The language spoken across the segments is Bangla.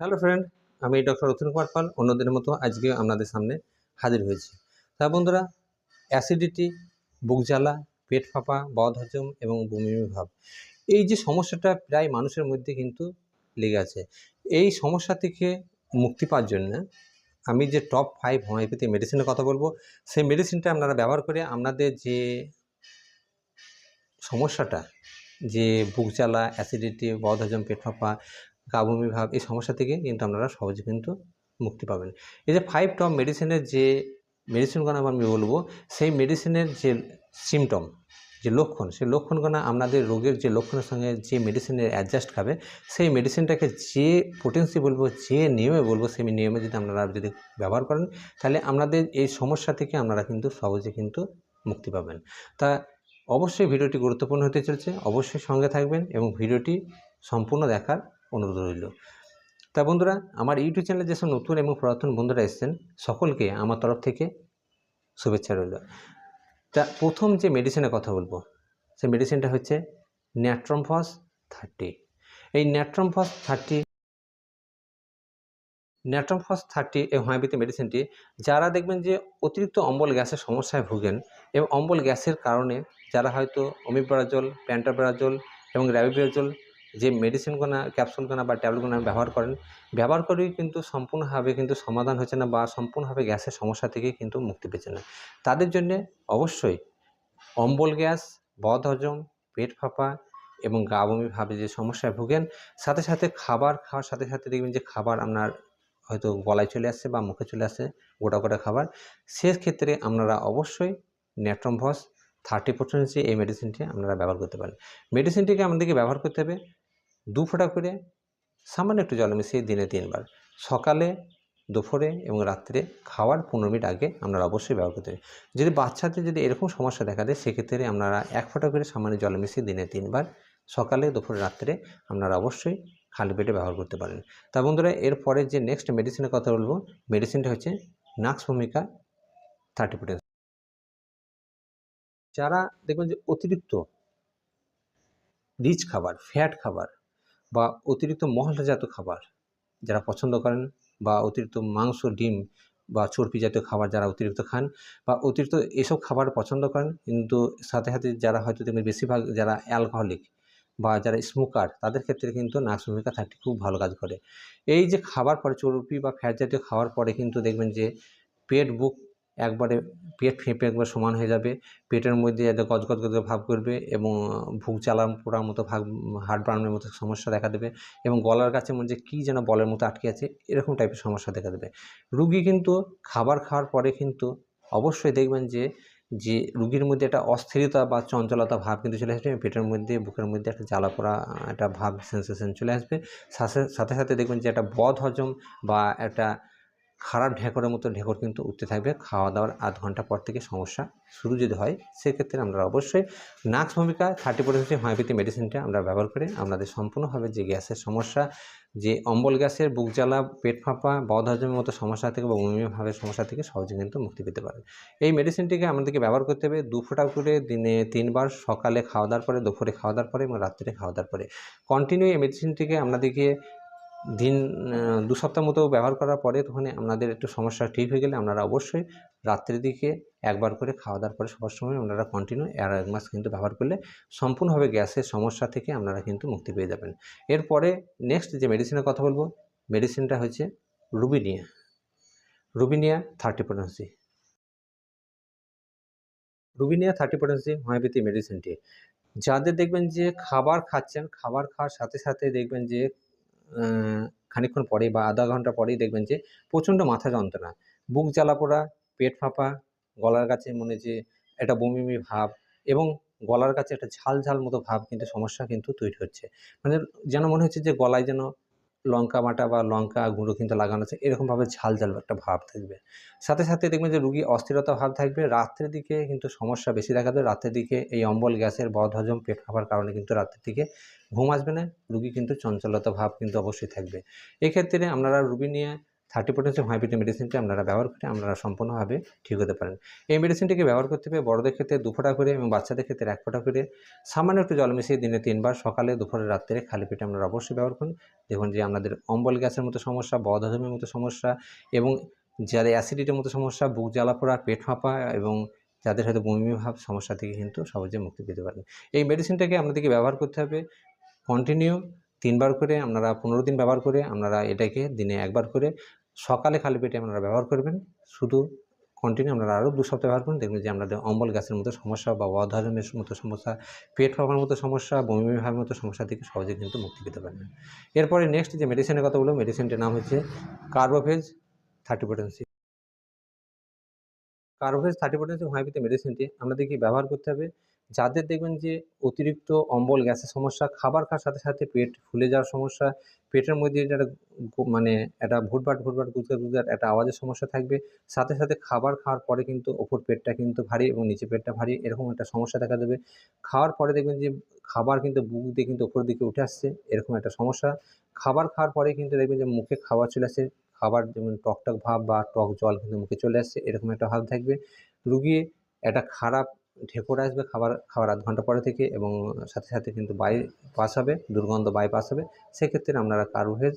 হ্যালো ফ্রেন্ড, আমি ডক্টর রতন কুমার পাল। অন্যদের মতো আজকে আপনাদের সামনে হাজির হয়েছি। তা বন্ধুরা, অ্যাসিডিটি, বুক জ্বালা, পেট ফাঁপা, বদহজম এবং বমি ভাব এই যে সমস্যাটা প্রায় মানুষের মধ্যে কিন্তু লেগে আছে। এই সমস্যা থেকে মুক্তি পাওয়ার জন্য আমি যে টপ ফাইভ হোমিওপ্যাথি মেডিসিনের কথা বলব, সেই মেডিসিনটা আপনারা ব্যবহার করে আপনাদের যে সমস্যাটা, যে বুক জ্বালা, অ্যাসিডিটি, বদহজম, পেট ফাঁপা কাবুমি ভাব এই সমস্যা থেকে কিন্তু আপনারা সহজে কিন্তু মুক্তি পাবেন। এই যে ফাইভ টপ মেডিসিনের যে মেডিসিনগুলো আমি বলব, সেই মেডিসিনের যে সিমটম যে লক্ষণ, সেই লক্ষণগুলো আপনাদের রোগের যে লক্ষণের সঙ্গে যে মেডিসিনের অ্যাডজাস্ট খাবে, সেই মেডিসিনটাকে যে পোটেন্সি বলব, যে নিয়মে বলব, সেই নিয়মে যদি আপনারা যদি ব্যবহার করেন, তাহলে আপনাদের এই সমস্যা থেকে আপনারা কিন্তু সহজে কিন্তু মুক্তি পাবেন। তা অবশ্যই ভিডিওটি গুরুত্বপূর্ণ হতে চলেছে, অবশ্যই সঙ্গে থাকবেন এবং ভিডিওটি সম্পূর্ণ দেখার অনুরোধ রইল। তা বন্ধুরা, আমার ইউটিউব চ্যানেলে যেসব নতুন এবং পুরাতন বন্ধুরা এসেছেন, সকলকে আমার তরফ থেকে শুভেচ্ছা রইল। তা প্রথম যে মেডিসিনের কথা বলব সেই মেডিসিনটা হচ্ছে ন্যাট্রমফস থার্টি এই natrum phos thirty natrum phos thirty এই হোমিওপ্যাথি মেডিসিনটি যারা দেখবেন যে অতিরিক্ত অম্বল গ্যাসের সমস্যায় ভুগেন এবং অম্বল গ্যাসের কারণে যারা হয়তো অমিপ্রাজল প্যান্টাপ্রাজল এবং র্যাবিপ্রাজল যে মেডিসিনগুলো ক্যাপসুলগুলো বা ট্যাবলেটগুলো ব্যবহার করেন, ব্যবহার করেই কিন্তু সম্পূর্ণভাবে কিন্তু সমাধান হচ্ছে না বা সম্পূর্ণভাবে গ্যাসের সমস্যা থেকে কিন্তু মুক্তি পেচ্ছে না। তাদের জন্যে অবশ্যই অম্বল গ্যাস বদহজম পেট ফাঁপা এবং গা বমি ভাবে যে সমস্যায় ভুগেন, সাথে সাথে খাবার খাওয়ার সাথে সাথে দেখবেন যে খাবার আপনার হয়তো গলায় চলে আসছে বা মুখে চলে আসছে, গোটা গোটা খাবার, সেক্ষেত্রে আপনারা অবশ্যই ন্যাট্রমভস থার্টি পার্সেন্ট এই মেডিসিনটি আপনারা ব্যবহার করতে পারেন। মেডিসিনটিকে আমাদেরকে ব্যবহার করতে হবে দু ফোঁটা করে সামান্য একটু জল মিশিয়ে দিনে তিনবার। সকালে, দুপুরে এবং রাত্রে খাওয়ার পনেরো মিনিট আগে আপনারা অবশ্যই ব্যবহার করতে হবে। যদি বাচ্চাদের যদি এরকম সমস্যা দেখা দেয়, সেক্ষেত্রে আপনারা এক ফোঁটা করে সামান্য জল মিশিয়ে দিনে তিনবার। সকালে, দুপুরে, রাত্রে আপনারা অবশ্যই খালি পেটে ব্যবহার করতে পারেন। তা বন্ধুরা, এরপরে যে নেক্সট মেডিসিনের কথা বলব মেডিসিনটা হচ্ছে নাক্স ভূমিকা থার্টি যারা দেখবেন যে অতিরিক্ত রিচ খাবার ফ্যাট খাবার বা অতিরিক্ত মশলাজাত খাবার যারা পছন্দ করেন বা অতিরিক্ত মাংস, ডিম বা চর্বি জাতীয় খাবার যারা অতিরিক্ত খান বা অতিরিক্ত এসব খাবার পছন্দ করেন কিন্তু সাথে সাথে যারা হয়তো দেখবেন বেশিরভাগ যারা অ্যালকোহলিক বা যারা স্মোকার তাদের ক্ষেত্রে কিন্তু নাক্স ভূমিকা থাকতে খুব ভালো কাজ করে। এই যে খাবার পরে, চর্বি বা ফ্যাট জাতীয় খাওয়ার পরে কিন্তু দেখবেন যে পেট, বুক একবারে পেট ফেঁপে একবার সমান হয়ে যাবে। পেটের মধ্যে একটা গজগজ গজ ভাব করবে এবং ভুক জ্বালাম পোড়ার মতো ভাব হার্ট বার্নের মতো সমস্যা দেখা দেবে এবং গলার কাছে মনে যে কী যেন বলের মতো আটকে আছে, এরকম টাইপের সমস্যা দেখা দেবে। রুগী কিন্তু খাবার খাওয়ার পরে কিন্তু অবশ্যই দেখবেন যে যে রুগীর মধ্যে একটা অস্থিরতা বা চঞ্চলতা ভাব কিন্তু চলে আসবে, পেটের মধ্যে, বুকের মধ্যে একটা জ্বালা পোড়া, একটা ভাব সেন্সেশন চলে আসবে। সাথে সাথে দেখবেন যে একটা বদ হজম বা একটা খারাপ ঢেঁকরের মতো ঢেঁকর কিন্তু উঠতে থাকবে। খাওয়া দাওয়ার আধ ঘণ্টা পর থেকে সমস্যা শুরু যদি হয়, সেক্ষেত্রে আমরা অবশ্যই নাক্স ভূমিকা থার্টি পার্সেন্ট হোমিওপ্যাথি মেডিসিনটা আমরা ব্যবহার করে আপনাদের সম্পূর্ণভাবে যে গ্যাসের সমস্যা, যে অম্বল গ্যাসের বুক জ্বালা, পেট ফাঁপা, বদহজমের মতো সমস্যা থেকে বা বমিভাবের সমস্যা থেকে সহজে কিন্তু মুক্তি পেতে পারেন এই মেডিসিনটিকে আমাদেরকে ব্যবহার করতে হবে দু ফোঁটা করে দিনে তিনবার, সকালে খাওয়া দাওয়ার পরে, দুপুরে খাওয়া দাওয়ার পরে এবং রাত্রে খাওয়া দাওয়ার পরে। কন্টিনিউ এই মেডিসিনটিকে আপনাদেরকে দিন দু সপ্তাহ মতো ব্যবহার করার পরে তখন আপনাদের একটু সমস্যা ঠিক হয়ে গেলে আপনারা অবশ্যই রাত্রের দিকে একবার করে খাওয়া দাওয়ার পরে সবার সময় আপনারা কন্টিনিউ আর এক মাস কিন্তু ব্যবহার করলে সম্পূর্ণভাবে গ্যাসের সমস্যা থেকে আপনারা কিন্তু মুক্তি পেয়ে যাবেন। এরপরে নেক্সট যে মেডিসিনের কথা বলব মেডিসিনটা হচ্ছে robinia robinia thirty potency robinia thirty potency homeopathy মেডিসিনটি যাদের দেখবেন যে খাবার খাচ্ছেন, খাবার খাওয়ার সাথে সাথে দেখবেন যে খানিকক্ষণ পরে বা আধা ঘণ্টা পরেই দেখবেন যে প্রচণ্ড মাথা যন্ত্রণা। বুক জ্বালা পোড়া, পেট ফাঁপা, গলার কাছে মনে যে একটা বমি বমি ভাব এবং গলার কাছে একটা ঝাল ঝাল মতো ভাব কিন্তু সমস্যা কিন্তু তৈরি হচ্ছে। মানে যেন মনে হচ্ছে যে গলায় যেন লঙ্কা বাটা বা লঙ্কা গুঁড়ো কিন্তু লাগানো আছে। এরকমভাবে ঝাল ঝাল একটা ভাব থাকবে। সাথে সাথে দেখবেন যে রুগী অস্থিরতা ভাব থাকবে। রাত্রের দিকে কিন্তু সমস্যা বেশি দেখা দেবে রাত্রের দিকে এই অম্বল গ্যাসের বদ হজম পেট ফাঁপার কারণে কিন্তু রাত্রের দিকে ঘুম আসবে না। রুগী কিন্তু চঞ্চলতা ভাব কিন্তু অবশ্যই থাকবে। এক্ষেত্রে আপনারা রুগী নিয়ে থার্টি পোটেন্সি হোমিওপ্যাথি মেডিসিনটি আপনারা ব্যবহার করে আপনারা সম্পূর্ণভাবে ঠিক হতে পারেন। এই মেডিসিনটিকে ব্যবহার করতে হবে বড়দের ক্ষেত্রে দু ফোঁটা করে এবং বাচ্চাদের ক্ষেত্রে এক ফোঁটা করে। সামান্য একটু জল মিশিয়ে দিনে তিনবার সকালে দুপুরে রাত্রে খালি পেটে আপনারা অবশ্যই ব্যবহার করুন। দেখুন যে আপনাদের অম্বল গ্যাসের মতো সমস্যা, বদহজমের মতো সমস্যা এবং যাদের অ্যাসিডিটির মতো সমস্যা, বুক জ্বালা পোড়া, পেট ফাঁপা এবং যাদের হয়তো বমি ভাব সমস্যা থেকে কিন্তু সহজে মুক্তি পেতে পারেন। এই মেডিসিনটাকে আপনাদেরকে ব্যবহার করতে হবে কন্টিনিউ তিনবার করে, আপনারা পনেরো দিন ব্যবহার করে, আপনারা এটাকে দিনে একবার করে সকালে খালি পেটে আপনারা ব্যবহার করবেন। শুধু কন্টিনিউ আপনারা আরও দু সপ্তাহ ব্যবহার করুন। দেখবেন যে আপনাদের অম্বল গ্যাসের মতো সমস্যা বা অধহজমের মতো সমস্যা, পেট ফাঁপার মতো সমস্যা, বমি ভাবের মতো সমস্যা থেকে সহজে কিন্তু মুক্তি পেতে পারবেন। এরপরে নেক্সট যে মেডিসিনের কথা বলব মেডিসিনটির নাম হচ্ছে carbo veg thirty potency carbo veg thirty potency homeopathy মেডিসিনটি আপনাদেরকে ব্যবহার করতে হবে। যাদের দেখবেন যে অতিরিক্ত অম্বল, গ্যাসের সমস্যা, খাবার খাওয়ার সাথে সাথে পেট ফুলে যাওয়ার সমস্যা, পেটের মধ্যে গু- মানে একটা ভুটভাট ভুটভাট গুজগাট গুজগাট একটা আওয়াজের সমস্যা থাকবে। সাথে সাথে খাবার খাওয়ার পরে কিন্তু ওপর পেটটা কিন্তু ভারী এবং নিচে পেটটা ভারী, এরকম একটা সমস্যা দেখা দেবে। খাওয়ার পরে দেখবেন যে খাবার কিন্তু বুক দিয়ে কিন্তু ওপরের দিকে উঠে আসছে, এরকম একটা সমস্যা। খাবার খাওয়ার পরে কিন্তু দেখবেন যে মুখে খাবার চলে আসছে খাবার যেমন টক টক ভাব বা টক জল কিন্তু মুখে চলে আসছে, এরকম একটা ভাব থাকবে। রুগী একটা খারাপ ঢেকুর আসবে, খাবার খাওয়ার আধ ঘণ্টা পরে থেকে এবং সাথে সাথে কিন্তু বাই পাস হবে, দুর্গন্ধ বাই পাস হবে। সেক্ষেত্রে আপনারা কার্বোহেজ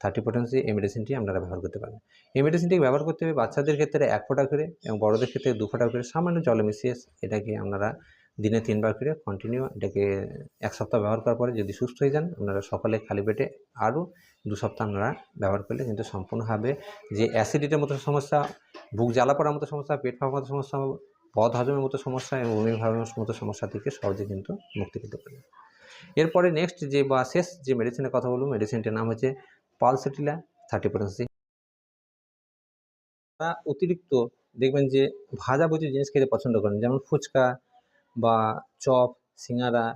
থার্টি পোটেন্সি এই মেডিসিনটি আপনারা ব্যবহার করতে পারেন এই মেডিসিনটি ব্যবহার করতে হবে বাচ্চাদের ক্ষেত্রে এক ফোঁটা করে এবং বড়দের ক্ষেত্রে দু ফোঁটা করে। সামান্য জলে মিশিয়ে এটাকে আপনারা দিনে তিনবার করে কন্টিনিউ এটাকে এক সপ্তাহ ব্যবহার করার পরে যদি সুস্থ হয়ে যান, আপনারা সকালে খালি পেটে আরও দু সপ্তাহ আপনারা ব্যবহার করলে কিন্তু সম্পূর্ণভাবে যে অ্যাসিডিটির মতো সমস্যা, বুক জ্বালা পড়ার মতো সমস্যা, পেট ফাঁপার মতো সমস্যা বদ হজমের মতো সমস্যা এবং বমি ভাবের মতো সমস্যা থেকে সহজে কিন্তু মুক্তি পেতে পারে। এরপরে নেক্সট যে বা শেষ যে মেডিসিনের কথা বলব মেডিসিনটির নাম হচ্ছে পালসেটিলা থার্টি পোটেন্সি তারা অতিরিক্ত দেখবেন যে ভাজা ভুজি জিনিস খেতে পছন্দ করেন, যেমন ফুচকা বা চপ, সিঙ্গারা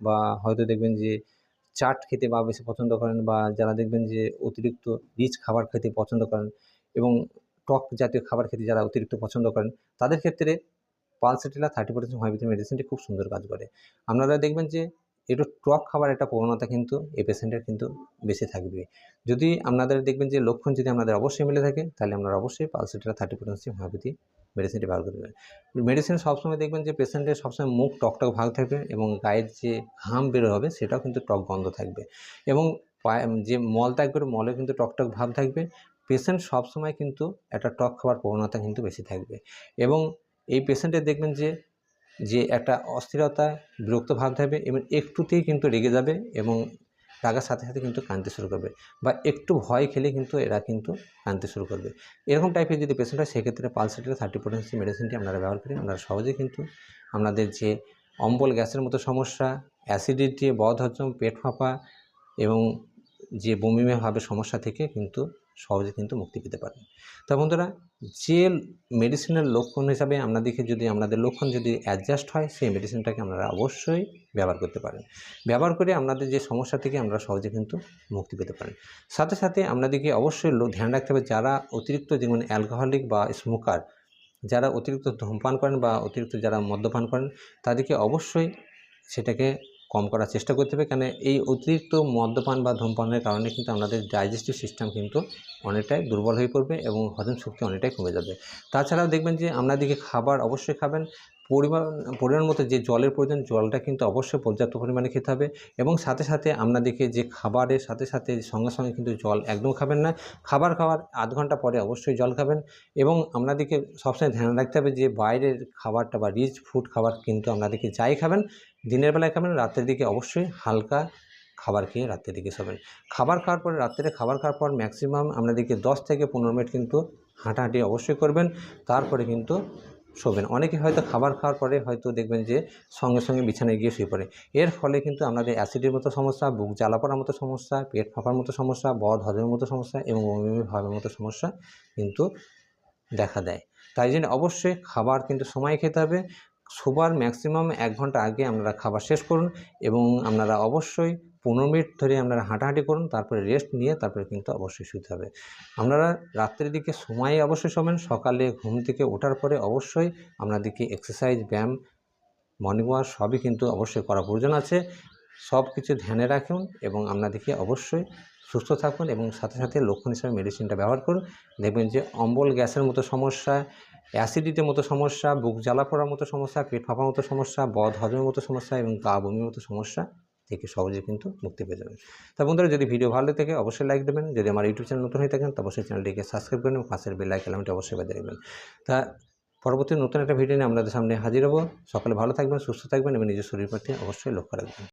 বা হয়তো দেখবেন যে চাট খেতে বা বেশি পছন্দ করেন বা যারা দেখবেন যে অতিরিক্ত রিচ খাবার খেতে পছন্দ করেন এবং টক জাতীয় খাবার খেতে যারা অতিরিক্ত পছন্দ করেন, তাদের ক্ষেত্রে পালসেটিলা থার্টি পার্সেন্ট হোমিওপ্যাথি মেডিসিনটি খুব সুন্দর কাজ করে। আপনারা দেখবেন যে একটু টক খাবার একটা প্রবণতা কিন্তু এই পেশেন্টের কিন্তু বেশি থাকবে। যদি আপনাদের দেখবেন যে লক্ষণ যদি আপনাদের অবশ্যই মিলে থাকে, তাহলে আপনারা অবশ্যই পালসেটিলা থার্টি পার্সেন্ট হোমিওপ্যাথি মেডিসিনটি ব্যবহার করবেন মেডিসিন সবসময় দেখবেন যে পেশেন্টের সবসময় মুখ টক টক ভাগ থাকবে এবং গায়ের যে ঘাম বের হবে, সেটাও কিন্তু টক গন্ধ থাকবে। এবং যে মল ত্যাগ করে মলে কিন্তু টক টক ভাব থাকবে। পেশেন্ট সবসময় কিন্তু একটা টক খাওয়ার প্রবণতা কিন্তু বেশি থাকবে। এবং এই পেশেন্টের দেখবেন যে যে একটা অস্থিরতা, বিরক্ত ভাব থাকবে এবং একটুতেই কিন্তু রেগে যাবে এবং রাগার সাথে সাথে কিন্তু কাঁদতে শুরু করবে বা একটু ভয় খেলে কিন্তু এরা কিন্তু কাঁদতে শুরু করবে। এরকম টাইপের যদি পেশেন্ট হয়, সেক্ষেত্রে পালসেটের থার্টি পোটেন্সি মেডিসিনটি আপনারা ব্যবহার করেন। আপনারা সহজেই কিন্তু আপনাদের যে অম্বল গ্যাসের মতো সমস্যা অ্যাসিডিটি বদহজম পেট ফাঁপা এবং যে বমি ভাবের সমস্যা থেকে কিন্তু সহজে কিন্তু মুক্তি পেতে পারেন তা বন্ধুরা, যে মেডিসিনের লক্ষণ হিসাবে আপনাদেরকে যদি আপনাদের লক্ষণ যদি অ্যাডজাস্ট হয়, সেই মেডিসিনটাকে আপনারা অবশ্যই ব্যবহার করতে পারেন। ব্যবহার করে আপনাদের যে সমস্যা থেকে আমরা সহজে কিন্তু মুক্তি পেতে পারেন। সাথে সাথে আপনাদেরকে অবশ্যই ধ্যান রাখতে হবে, যারা অতিরিক্ত যেমন অ্যালকোহলিক বা স্মোকার যারা অতিরিক্ত ধূমপান করেন বা অতিরিক্ত যারা মদ্যপান করেন, তাদেরকে অবশ্যই সেটাকে কম করার চেষ্টা করতে হবে। কেন? এই অতিরিক্ত মদ্যপান বা ধূমপানের কারণে কিন্তু আমাদের ডাইজেস্টিভ সিস্টেম কিন্তু অনেকটাই দুর্বল হয়ে পড়বে এবং হজম শক্তি অনেকটাই কমে যাবে। তাছাড়াও দেখবেন যে আপনাদেরকে খাবার অবশ্যই খাবেন। পরিমাণ পরিমাণ মতো যে জলের প্রয়োজন, জলটা কিন্তু অবশ্যই পর্যাপ্ত পরিমাণে খেতে হবে এবং সাথে সাথে আপনাদেরকে যে খাবারের সাথে সাথে সঙ্গে সঙ্গে কিন্তু জল একদম খাবেন না। খাবার খাওয়ার আধ ঘণ্টা পরে অবশ্যই জল খাবেন এবং আপনাদেরকে সবসময় ধ্যান রাখতে হবে যে বাইরের খাবারটা বা রিচ ফুড খাবার কিন্তু আপনাদেরকে যাই খাবেন দিনের বেলায় খাবেন, রাতের দিকে অবশ্যই হালকা খাবার খেয়ে রাত্রের দিকে শোবেন খাবার খাওয়ার পরে, রাত্রে খাবার খাওয়ার পর ম্যাক্সিমাম আপনাদেরকে দশ থেকে পনেরো মিনিট কিন্তু হাঁটাহাঁটি অবশ্যই করবেন, তারপরে কিন্তু শোবেন। অনেকে হয়তো খাবার খাওয়ার পরে হয়তো দেখবেন যে সঙ্গে সঙ্গে বিছানায় গিয়ে শুয়ে পড়ে। এর ফলে কিন্তু আপনাদের অ্যাসিডের মতো সমস্যা, বুক জ্বালা পড়ার মতো সমস্যা, পেট ফাঁপার মতো সমস্যা, বদ হজমের মতো সমস্যা এবং বমি ভাবের মতো সমস্যা কিন্তু দেখা দেয়। তাই জন্য অবশ্যই খাবার কিন্তু সময় খেতে হবে। শোবার ম্যাক্সিমাম এক ঘণ্টা আগে আপনারা খাবার শেষ করুন এবং আপনারা অবশ্যই পনেরো মিনিট ধরে আপনারা হাঁটাহাঁটি করুন, তারপরে রেস্ট নিয়ে তারপরে কিন্তু অবশ্যই শুতে হবে। আপনারা রাত্রের দিকে সময়ে অবশ্যই শোবেন, সকালে ঘুম থেকে ওঠার পরে অবশ্যই আপনাদেরকে এক্সারসাইজ ব্যায়াম মর্নিং ওয়াক সবই কিন্তু অবশ্যই করা প্রয়োজন আছে। সব কিছু ধ্যানে রাখুন এবং আপনাদেরকে অবশ্যই সুস্থ থাকুন এবং সাথে সাথে লক্ষণ হিসাবে মেডিসিনটা ব্যবহার করুন। দেখবেন যে অম্বল গ্যাসের মতো সমস্যা অ্যাসিডিটির মতো সমস্যা, বুক জ্বালা পড়ার মতো সমস্যা, পেট ফাঁপার মতো সমস্যা, বদ হজমের মতো সমস্যা এবং গা বমির মতো সমস্যা থেকে সহজে কিন্তু মুক্তি পেয়ে যাবেন। তা বন্ধুরা, যদি ভিডিও ভালো থাকে, অবশ্যই লাইক দেবেন। যদি আমার ইউটিউব চ্যানেল নতুন হয়ে থাকেন, তো অবশ্যই চ্যানেলটিকে সাবস্ক্রাইব করবেন এবং পাশের বেল আইকনটি অবশ্যই বাজিয়ে রাখবেন। তা পরবর্তী নতুন একটা ভিডিও নিয়ে আপনাদের সামনে হাজির হব। সকালে ভালো থাকবেন, সুস্থ থাকবেন এবং নিজের শরীর প্রতি অবশ্যই লক্ষ্য রাখবেন।